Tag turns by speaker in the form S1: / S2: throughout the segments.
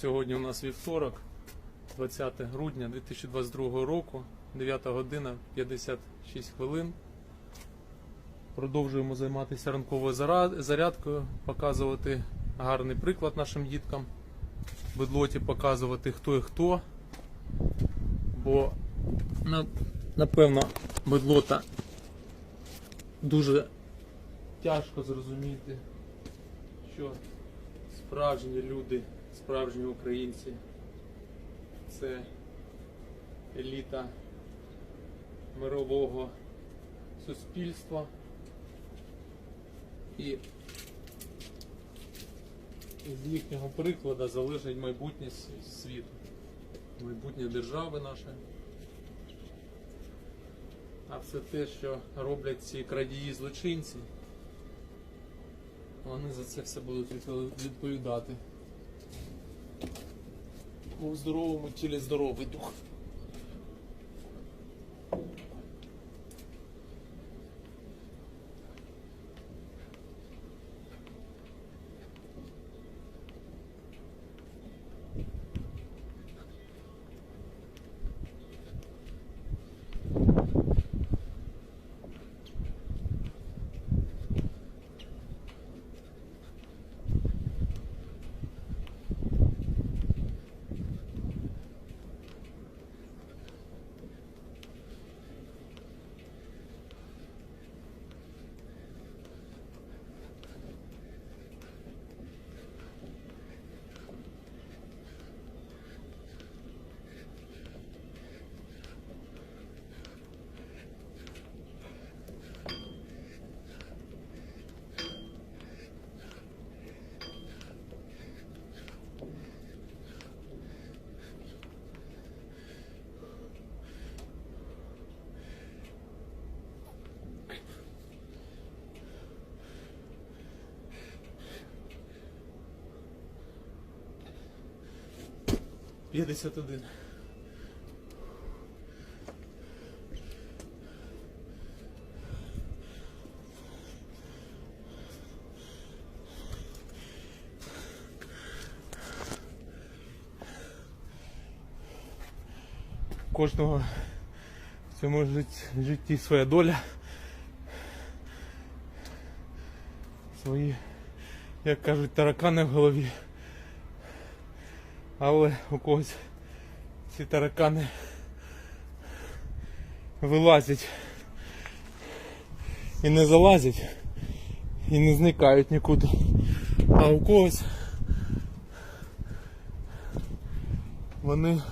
S1: Сьогодні у нас вівторок, 20 грудня 2022 року, 9 година 56 хвилин. Продовжуємо займатися ранковою зарядкою, показувати гарний приклад нашим діткам. Бедлоті показувати хто і хто. Бо напевно бедлота дуже тяжко зрозуміти, що справжні люди, справжні українці це еліта мирового суспільства і з їхнього прикладу залежить майбутнє світу, майбутнє держави нашої. А все те, що роблять ці крадії злочинці, вони за це все будуть відповідати. У здоровому тілі здоровий дух. П'ятдесят один. Кожного в цьому жит- житті своя доля. Свої, як кажуть, таракани в голові. Але у когось ці таракани вилазять і не залазять, і не зникають нікуди. А у когось вони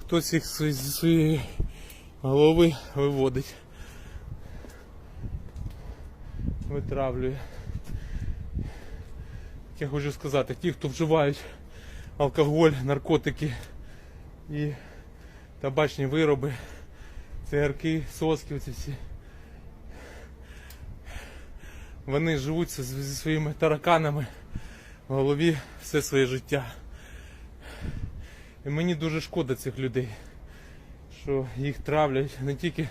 S1: хтось їх зі своєї голови виводить, витравлює. Я хочу сказати, ті, хто вживають алкоголь, наркотики і табачні вироби, цигарки, соски, оці всі. Вони живуть зі своїми тараканами в голові все своє життя. І мені дуже шкода цих людей, що їх травлять не тільки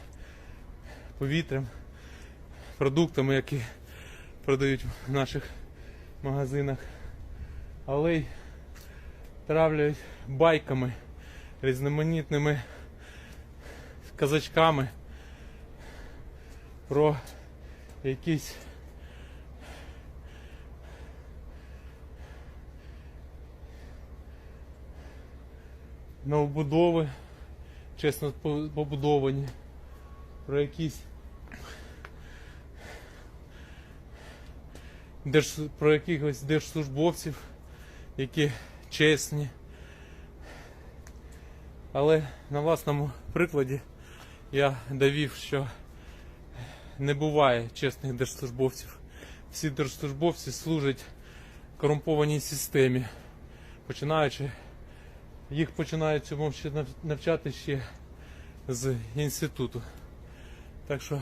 S1: повітрям, продуктами, які продають в наших магазинах, але й травлять байками, різноманітними казачками про якісь новобудови, чесно побудовані, про якісь держ, про якихось держслужбовців, які чесні. Але на власному прикладі я довів, що не буває чесних держслужбовців. Всі держслужбовці служать корумпованій системі, починаючи, їх починають цьому навчати ще з інституту. Так що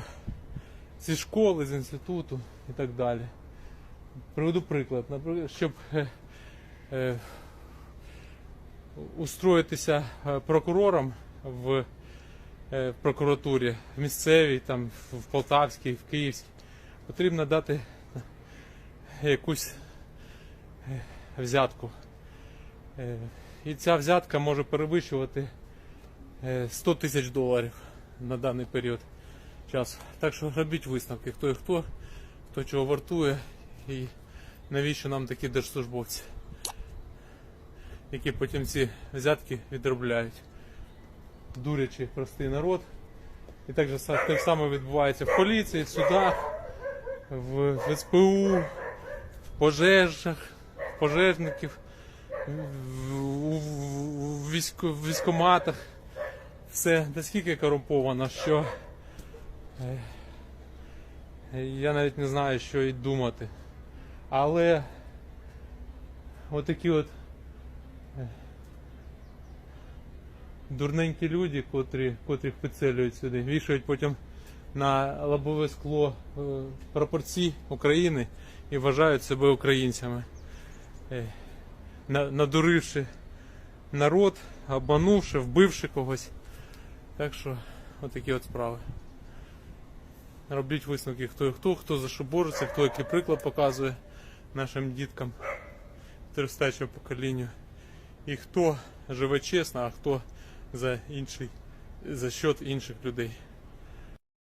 S1: зі школи, з інституту і так далі. Приведу приклад. Наприклад, щоб е, е, устроїтися е, прокурором в, прокуратурі, в місцевій, там, в Полтавській, в Київській, потрібно дати якусь взятку. І ця взятка може перевищувати е, 100 тисяч доларів на даний період часу. Так що робіть висновки, хто і хто, хто чого вартує і навіщо нам такі держслужбовці, які потім ці взятки відробляють, дурячи простий народ. І так же те саме відбувається в поліції, в судах, в, в СПУ, в пожежах, в пожежників, у, в, військо, в військоматах. Все наскільки корумповано, що я навіть не знаю, що і думати. Але отакі от е, дурненькі люди, котрі, котрих підселюють сюди, вішають потім на лобове скло е, прапорці України і вважають себе українцями, Е, надуривши народ, обманувши, вбивши когось. Так що, отакі от справи. Робіть висновки, хто і хто, хто за що бореться, хто який приклад показує нашим діткам тристачого покоління І хто живе чесно, а хто за інший, за счет інших людей.